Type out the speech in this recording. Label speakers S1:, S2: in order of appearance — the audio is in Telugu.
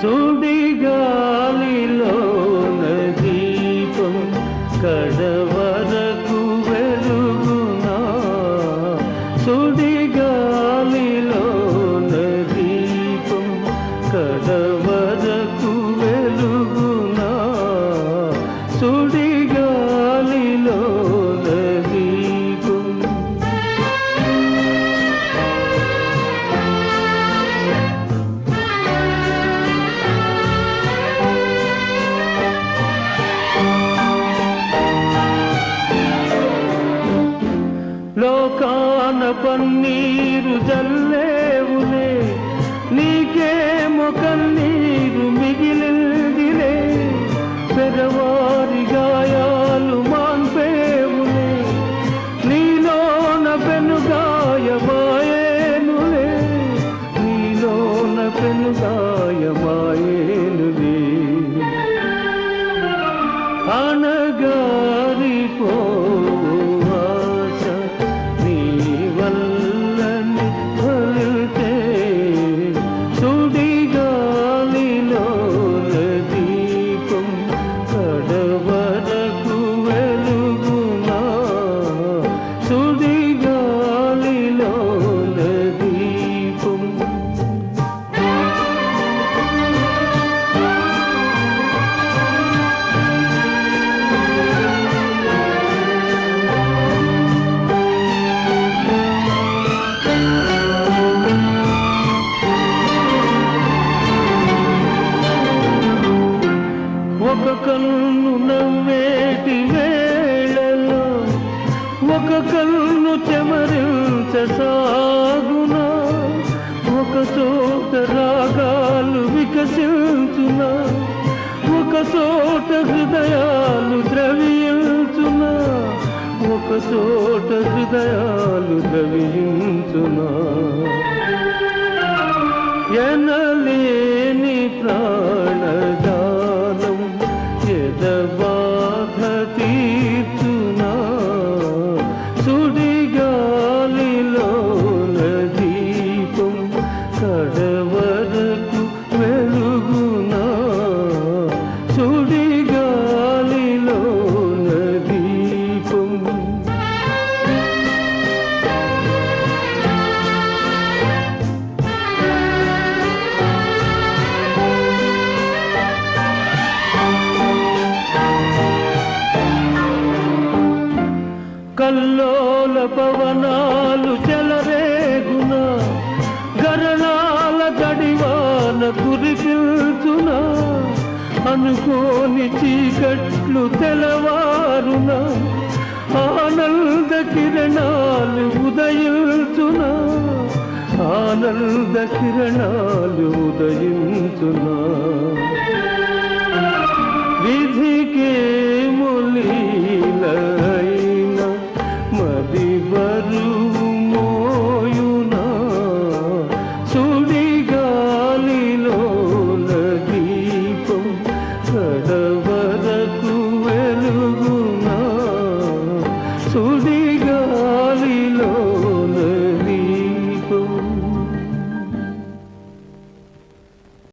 S1: సుడిగాలిలోన దీపం కడవరకు వెలుగునా? సుడిగాలిలోన దీపం కడవరకు వెలుగునా? సుడిగాలిలోన والنير زل ఒక కన్ను చెమరించసాగునా ఒక చోట రాగాలు వికసించునా ఒక చోట హృదయాలు ద్రవించునా ఒక చోట హృదయాలు ద్రవించునా. ఎనలేని ప్రా కల్లోల పవనాలు చెలరేగున గరణాల గడివాన కురిపిల్చున అనుకోని చీకట్లు తెలవారున ఆనంద కిరణాలు ఉదయించున ఆనంద కిరణాలు ఉదయించునా. దిగా